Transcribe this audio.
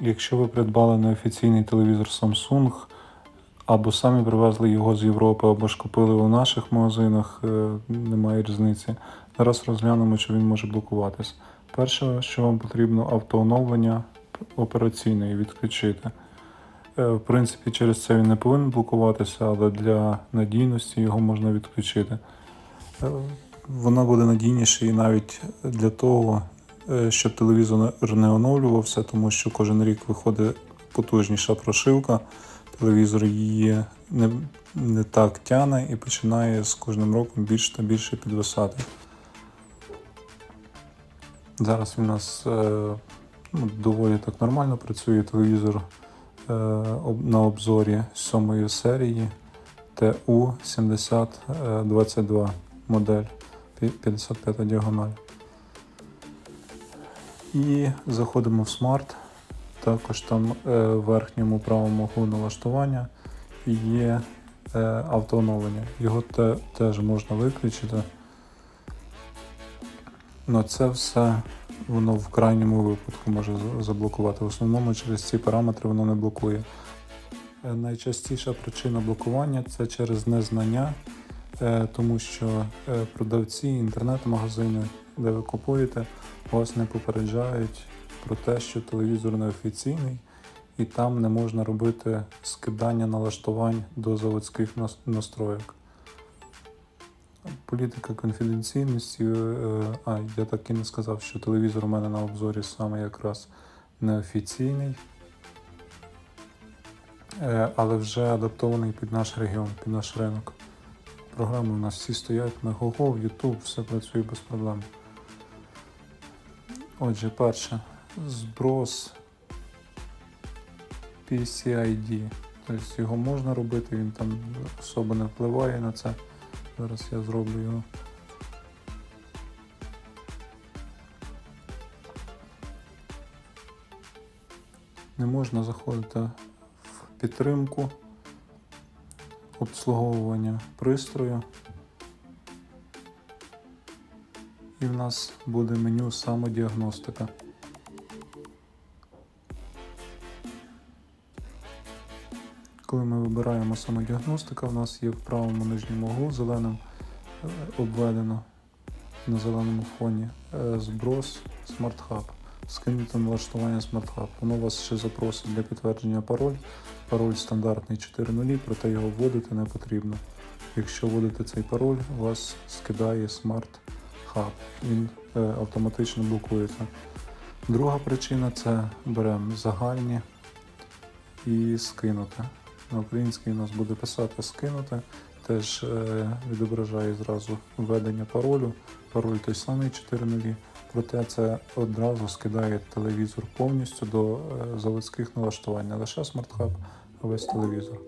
Якщо ви придбали неофіційний телевізор Samsung, або самі привезли його з Європи, або ж купили у наших магазинах, е, немає різниці. Зараз розглянемо, чи він може блокуватись. Перше, що вам потрібно, автооновлення операційної відключити. Е, В принципі, через це він не повинен блокуватися, але для надійності його можна відключити. Е, Воно буде надійніше і навіть для того, щоб телевізор не оновлювався, тому що кожен рік виходить потужніша прошивка, телевізор її не, не так тяне і починає з кожним роком більше та більше підвисати. Зараз він у нас е, ну, доволі так нормально працює телевізор е, на обзорі сьомої серії TU7022 модель 55 діагональ. І заходимо в смарт. Також там е, в верхньому правому углу налаштування є е, автооновлення. Його те, теж можна виключити. Ну, це все воно в крайньому випадку може заблокувати. В основному через ці параметри воно не блокує. Е, Найчастіша причина блокування це через незнання, тому що продавці, інтернет-магазини, де ви купуєте, вас не попереджають про те, що телевізор неофіційний, і там не можна робити скидання налаштувань до заводських нас- настроєк. Політика конфіденційності. е, А, я так і не сказав, що телевізор у мене на обзорі саме якраз неофіційний, е, але вже адаптований під наш регіон, під наш ринок. Програми у нас всі стоять на Google, YouTube, все працює без проблем. Отже, перше, зброс PCID. Тобто його можна робити, він там особо не впливає на це. Зараз я зроблю його. Не можна заходити в підтримку обслуговування пристрою. І в нас буде меню самодіагностика. Коли ми вибираємо самодіагностика, у нас є в правому нижньому углу зеленим е, обведено на зеленому фоні е, зброс Smart Hub. Скинути налаштування Smart Hub. Воно вас ще запросить для підтвердження пароль. Пароль стандартний 4.0, проте його вводити не потрібно. Якщо вводите цей пароль, вас скидає Smart Hub. Він е, автоматично блокується. Друга причина це беремо загальні і скинути. На українській у нас буде писати скинути. Теж е, відображає зразу введення паролю. Пароль той самий 4.0, проте це одразу скидає телевізор повністю до е, заводських налаштувань, не лише смарт-хаб, а весь телевізор.